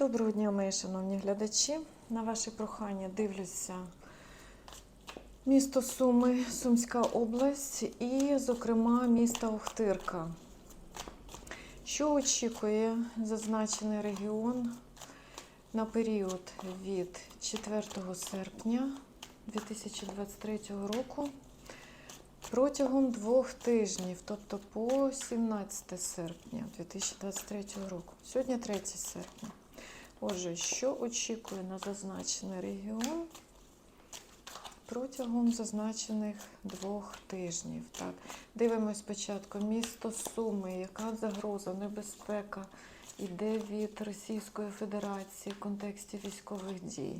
Доброго дня, мої шановні глядачі. На ваше прохання дивлюся місто Суми, Сумська область і, зокрема, місто Охтирка. Що очікує зазначений регіон на період від 4 серпня 2023 року протягом двох тижнів, тобто по 17 серпня 2023 року. Сьогодні 3 серпня. Отже, що очікує на зазначений регіон протягом зазначених двох тижнів? Так, дивимось спочатку місто Суми, яка загроза, небезпека йде від Російської Федерації в контексті військових дій.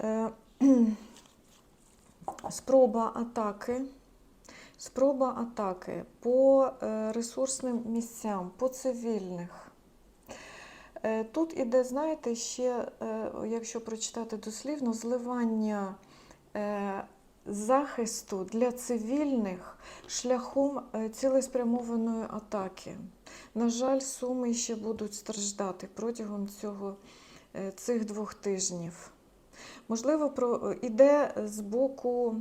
Е, Спроба атаки. Спроба атаки по е, ресурсним місцям, по цивільних. Е, Тут іде, знаєте, ще, е, якщо прочитати дослівно, зливання захисту для цивільних шляхом цілеспрямованої атаки. На жаль, суми ще будуть страждати протягом цього, цих двох тижнів. Можливо, іде з боку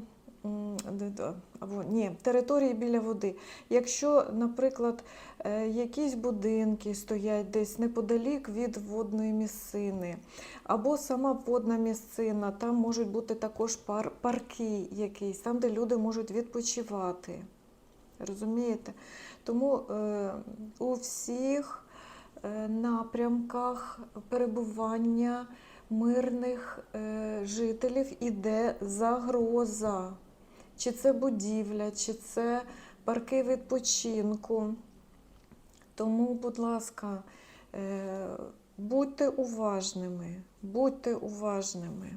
або ні, території біля води. Якщо, наприклад, е, якісь будинки стоять десь неподалік від водної місцини, або сама водна місцина, там можуть бути також пар, парки якісь, там, де люди можуть відпочивати. Розумієте? Тому е, у всіх е, напрямках перебування мирних е, жителів іде загроза. Чи це будівля, чи це парки відпочинку. Тому, будь ласка, е, будьте уважними, будьте уважними.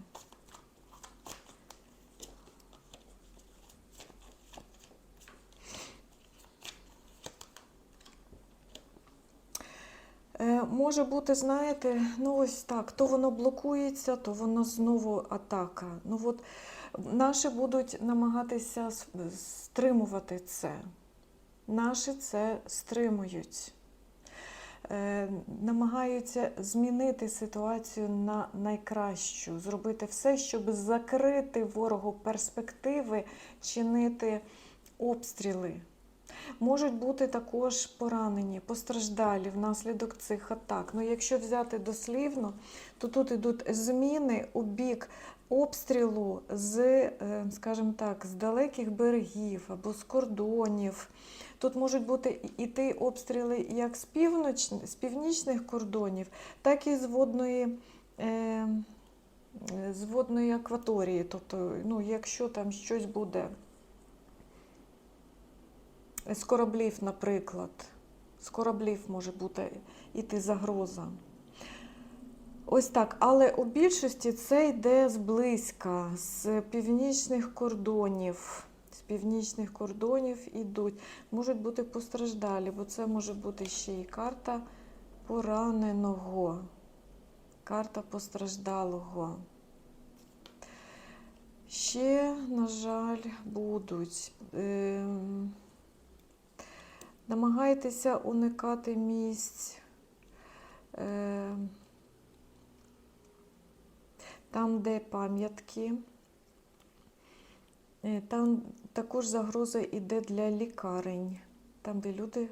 Е, Може бути, знаєте, ну ось так, то воно блокується, то воно знову атака. Ну от наші будуть намагатися стримувати це. Наші це стримують. Е, намагаються змінити ситуацію на найкращу, зробити все, щоб закрити ворогу перспективи, чинити обстріли. Можуть бути також поранені, постраждалі внаслідок цих атак. Ну, якщо взяти дослівно, то тут йдуть зміни у бік обстрілу з, е, скажімо так, з далеких берегів або з кордонів. Тут можуть бути іти обстріли як з, півноч... з північних кордонів, так і з водної. Е... З водної акваторії, тобто, ну, якщо там щось буде з кораблів, наприклад. З кораблів може бути іти загроза. Ось так. Але у більшості це йде зблизька, з північних кордонів. З північних кордонів ідуть. Можуть бути постраждалі, бо це може бути ще і карта пораненого, карта постраждалого. Ще, на жаль, будуть. Ем, Намагайтеся уникати місць. е, Там, де пам'ятки. Е, Там також загроза йде для лікарень, там, де люди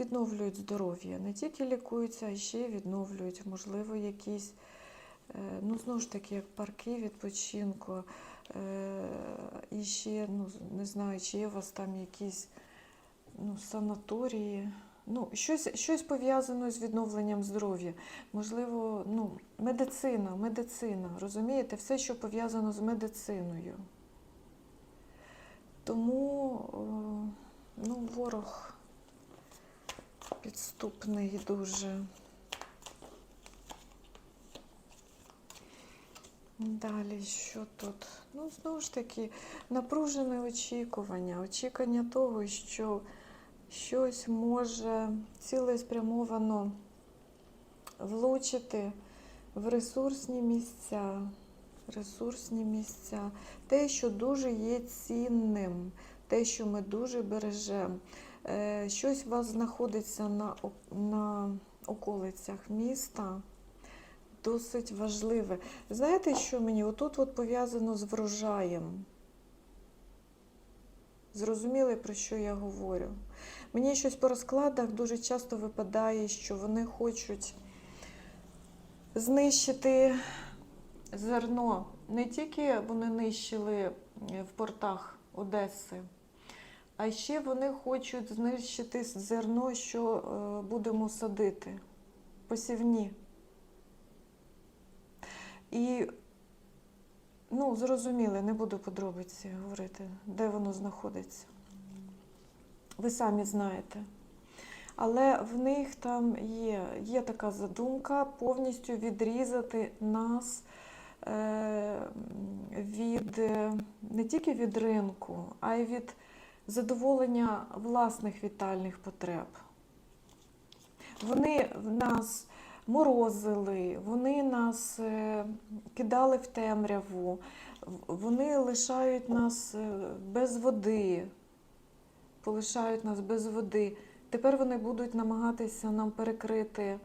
відновлюють здоров'я. Не тільки лікуються, а ще й відновлюють. Можливо, якісь, е, ну, знову ж таки, як парки відпочинку. І ще, ну, не знаю, чи є у вас там якісь ну, санаторії. Ну, щось, щось пов'язане з відновленням здоров'я. Можливо, ну, медицина, медицина, розумієте, все, що пов'язано з медициною. Тому ну, ворог підступний дуже. Далі, що тут? Ну, знову ж таки, напружене очікування, очікування того, що щось може цілеспрямовано влучити в ресурсні місця, ресурсні місця, те, що дуже є цінним, те, що ми дуже бережемо. Е, Щось у вас знаходиться на, на околицях міста. Досить важливе. Знаєте, що мені? Отут от пов'язано з врожаєм. Зрозуміли, про що я говорю? Мені щось по розкладах дуже часто випадає, що вони хочуть знищити зерно. Не тільки вони нищили е, в портах Одеси, а ще вони хочуть знищити зерно, що е, будемо садити, посівні. І, ну, зрозуміли, не буду подробиці говорити, де воно знаходиться. Ви самі знаєте. Але в них там є, є така задумка повністю відрізати нас е, від е, не тільки від ринку, а й від задоволення власних вітальних потреб. Вони в нас морозили, вони нас е, кидали в темряву, вони лишають нас е, без води, полишають нас без води. Тепер вони будуть намагатися нам перекрити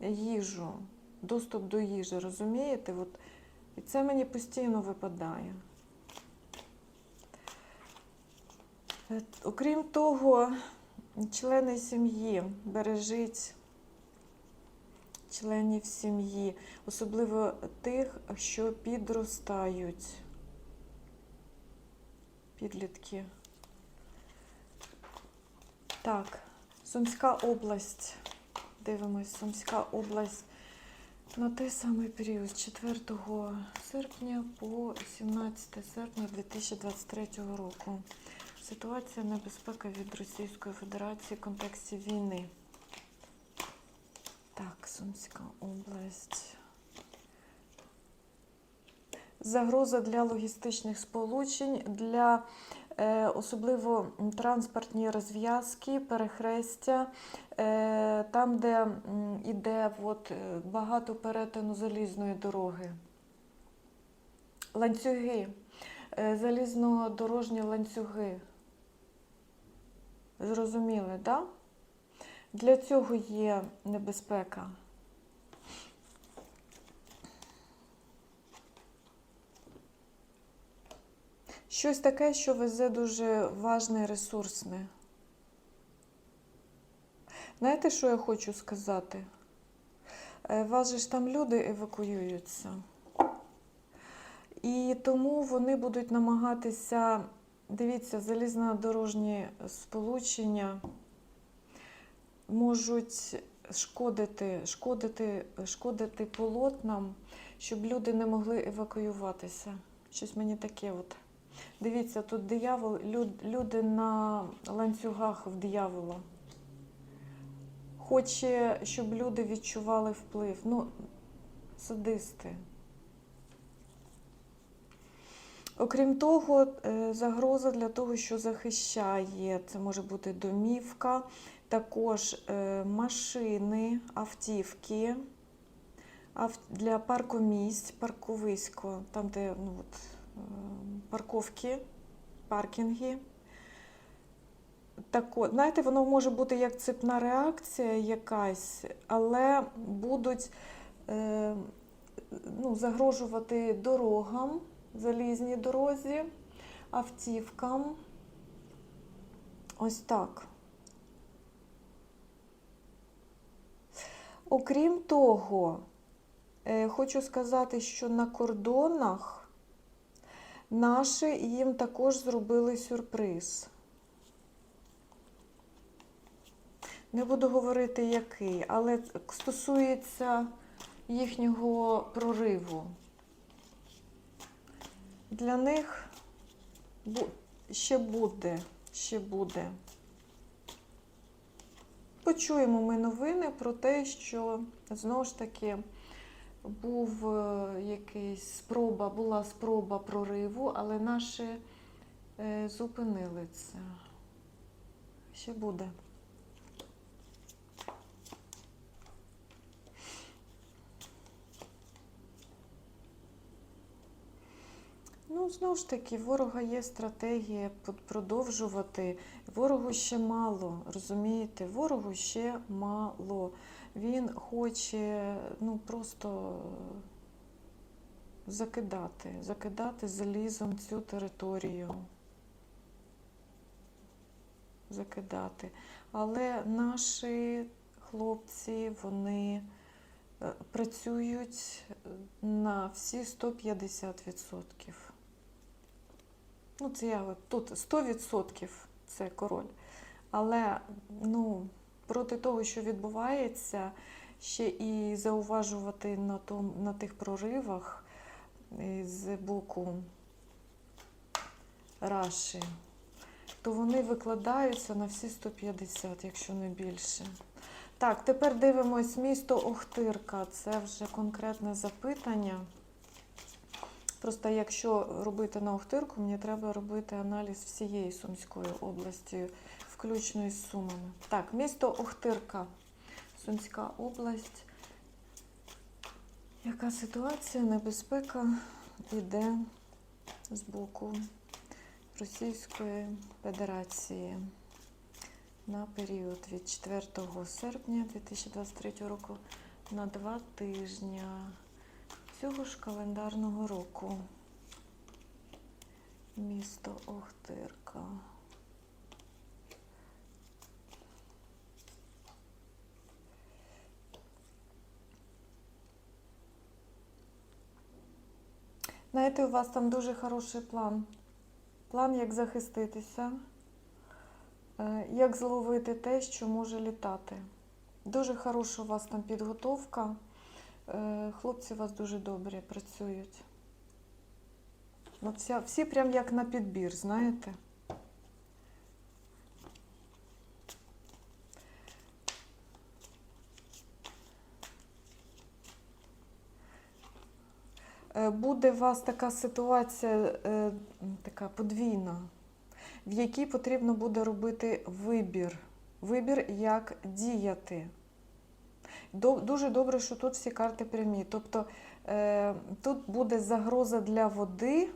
їжу, доступ до їжі, розумієте? От, і це мені постійно випадає. Е, Окрім того, члени сім'ї бережіть членів сім'ї, особливо тих, що підростають. Підлітки. Так, Сумська область. Дивимось, Сумська область на той самий період з 4 серпня по 17 серпня 2023 року. Ситуація небезпека від Російської Федерації в контексті війни. Так, Сумська область. Загроза для логістичних сполучень, для е, особливо транспортні розв'язки, перехрестя, е, там, де от, е, багато перетину залізної дороги. Ланцюги, е, залізнодорожні ланцюги. Зрозуміли, так? Да? Для цього є небезпека. Щось таке, що везе дуже важне ресурсне. Знаєте, що я хочу сказати? Е, Вас же ж там люди евакуюються. І тому вони будуть намагатися, дивіться, залізнодорожні сполучення можуть шкодити, шкодити, шкодити полотнам, щоб люди не могли евакуюватися. Щось мені таке от. Дивіться, тут диявол, люд- люди на ланцюгах в диявола. Хоче, щоб люди відчували вплив. Ну, садисти. Окрім того, е, загроза для того, що захищає, це може бути домівка, також е, машини, автівки для паркомісць, парковисько, там, де ну, от, е, парковки, паркінги. Так знаєте, воно може бути як цепна реакція якась, але будуть е, ну, загрожувати дорогам, залізній дорозі, автівкам. Ось так. Окрім того, е, хочу сказати, що на кордонах наші їм також зробили сюрприз. Не буду говорити який, але стосується їхнього прориву. Для них ще буде, ще буде. Почуємо ми новини про те, що знову ж таки був е, якийсь спроба, була спроба прориву, але наші е, зупинили це. Ще буде. Ну, знову ж таки, ворога є стратегія продовжувати. Ворогу ще мало, розумієте? Ворогу ще мало. Він хоче ну, просто закидати, закидати залізом цю територію. Закидати. Але наші хлопці, вони е, працюють на всі 150%. Ну, це я тут 100% це король. Але ну, проти того, що відбувається, ще і зауважувати на, том, на тих проривах е, з боку Раші, то вони викладаються на всі 150, якщо не більше. Так, тепер дивимось місто Охтирка. Це вже конкретне запитання. Просто якщо робити на Охтирку, мені треба робити аналіз всієї Сумської області, включно із Сумами. Так, місто Охтирка, Сумська область. Яка ситуація, небезпека йде з боку Російської Федерації на період від 4 серпня 2023 року на два тижні цього ж календарного року. Місто Охтирка. Знаєте, у вас там дуже хороший план. План, як захиститися, е, як зловити те, що може літати. Дуже хороша у вас там підготовка. Е, Хлопці у вас дуже добре працюють. От вся, всі прям як на підбір, знаєте? Е, Буде у вас така ситуація, е, така подвійна, в якій потрібно буде робити вибір. Вибір, як діяти. Дуже добре, що тут всі карти прямі. Тобто е, тут буде загроза для води,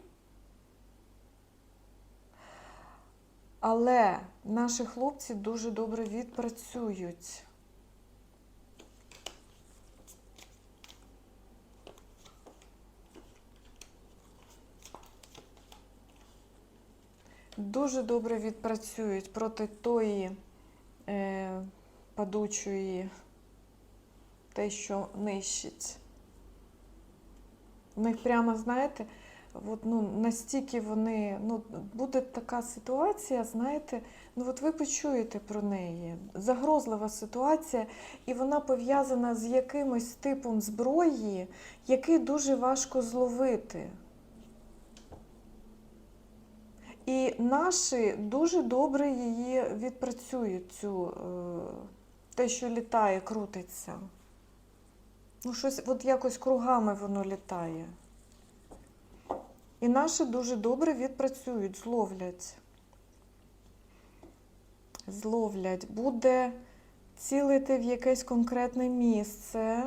але наші хлопці дуже добре відпрацюють. Дуже добре відпрацюють проти тої е, падучої, те, що нищить. В них прямо, знаєте, от, ну, настільки вони, ну, буде така ситуація, знаєте, ну от ви почуєте про неї. Загрозлива ситуація, і вона пов'язана з якимось типом зброї, який дуже важко зловити. І наші дуже добре її відпрацюють, цю, е, те, що літає, крутиться. Ну, щось, от якось кругами воно літає. І наші дуже добре відпрацюють, зловлять. Зловлять. Буде цілити в якесь конкретне місце,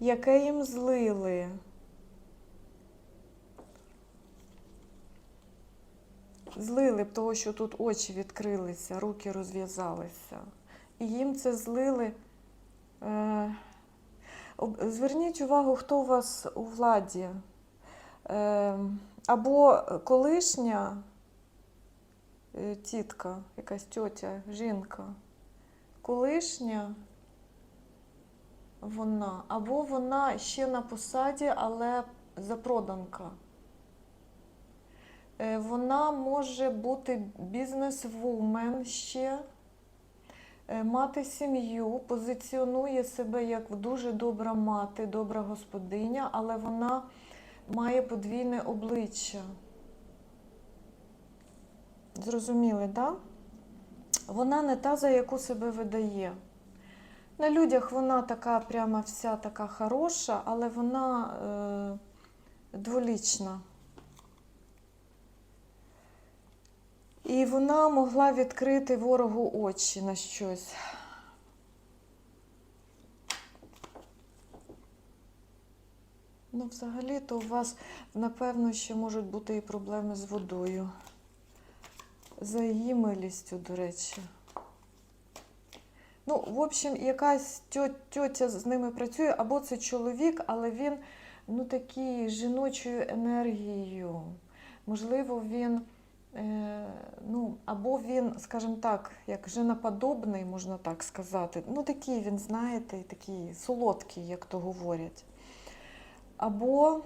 яке їм злили. Злили б того, що тут очі відкрилися, руки розв'язалися. І їм це злили. Е, Зверніть увагу, хто у вас у владі. Е, Або колишня е, тітка, якась тьотя, жінка. Колишня вона, або вона ще на посаді, але запроданка. Е, Вона може бути бізнес-вумен ще, мати сім'ю, позиціонує себе як дуже добра мати, добра господиня, але вона має подвійне обличчя. Зрозуміли, так? Да? Вона не та, за яку себе видає. На людях вона така прямо вся така хороша, але вона е, дволічна. І вона могла відкрити ворогу очі на щось. Ну, взагалі-то у вас, напевно, ще можуть бути і проблеми з водою. За її милістю, до речі. Ну, в общем, якась тьо- тьотя з ними працює, або це чоловік, але він ну, такий жіночою енергією. Можливо, він, ну, або він, скажімо так, як женоподобний, можна так сказати. Ну, такий він, знаєте, такий солодкий, як то говорять. Або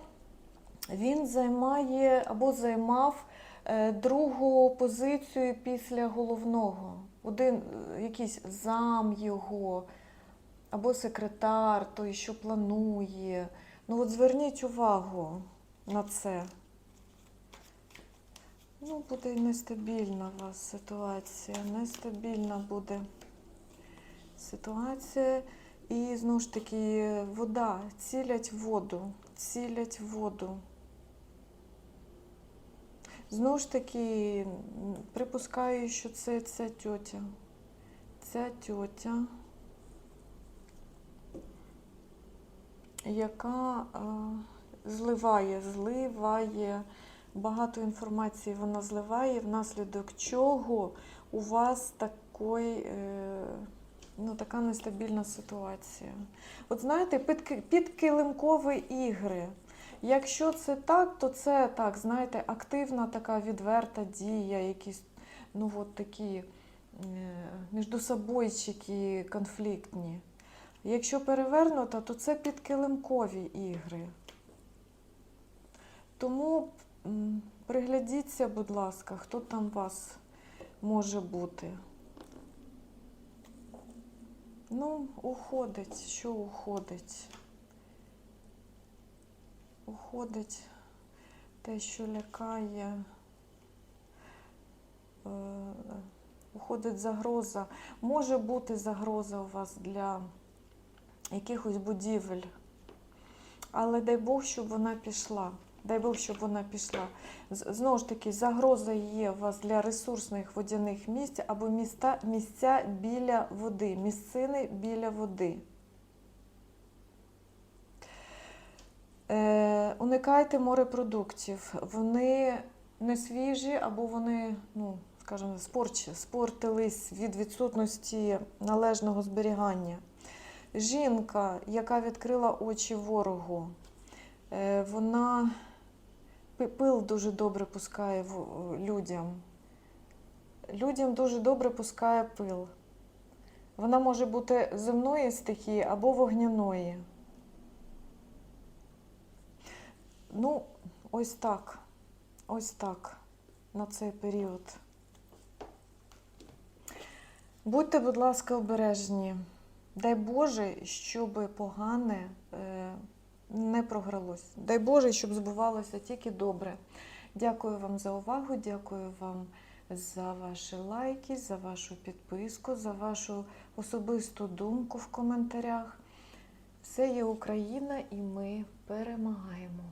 він займає, або займав е, другу позицію після головного. Один е, якийсь зам його, або секретар, той, що планує. Ну от зверніть увагу на це. Ну, буде нестабільна у вас ситуація. Нестабільна буде ситуація. І знову ж таки, вода, цілять воду, цілять воду. Знову ж таки, припускаю, що це ця тьотя. Ця тьотя, яка е, зливає, зливає багато інформації вона зливає, внаслідок чого у вас такий, е, ну, така нестабільна ситуація. От знаєте, підки- підкилимкові ігри. Якщо це так, то це так, знаєте, активна така відверта дія, якісь ну, от такі е, міждособойчики конфліктні. Якщо перевернуто, то це підкилимкові ігри. Тому приглядіться, будь ласка, хто там у вас може бути. Ну, уходить, що уходить? Уходить те, що лякає. Е, Уходить загроза. Може бути загроза у вас для якихось будівель. Але дай Бог, щоб вона пішла. Дай Бог, щоб вона пішла. Знову ж таки, загроза є у вас для ресурсних водяних місць або міста, місця біля води, місцини біля води. Е, уникайте морепродуктів. Вони не свіжі, або вони, ну, скажімо, спорчі, спортились від відсутності належного зберігання. Жінка, яка відкрила очі ворогу, е, вона пил дуже добре пускає в- людям. Людям дуже добре пускає пил. Вона може бути земної стихії або вогняної. Ну, ось так. Ось так на цей період. Будьте, будь ласка, обережні. Дай Боже, щоб погане е, не програлось. Дай Боже, щоб збувалося тільки добре. Дякую вам за увагу, дякую вам за ваші лайки, за вашу підписку, за вашу особисту думку в коментарях. Все є Україна і ми перемагаємо.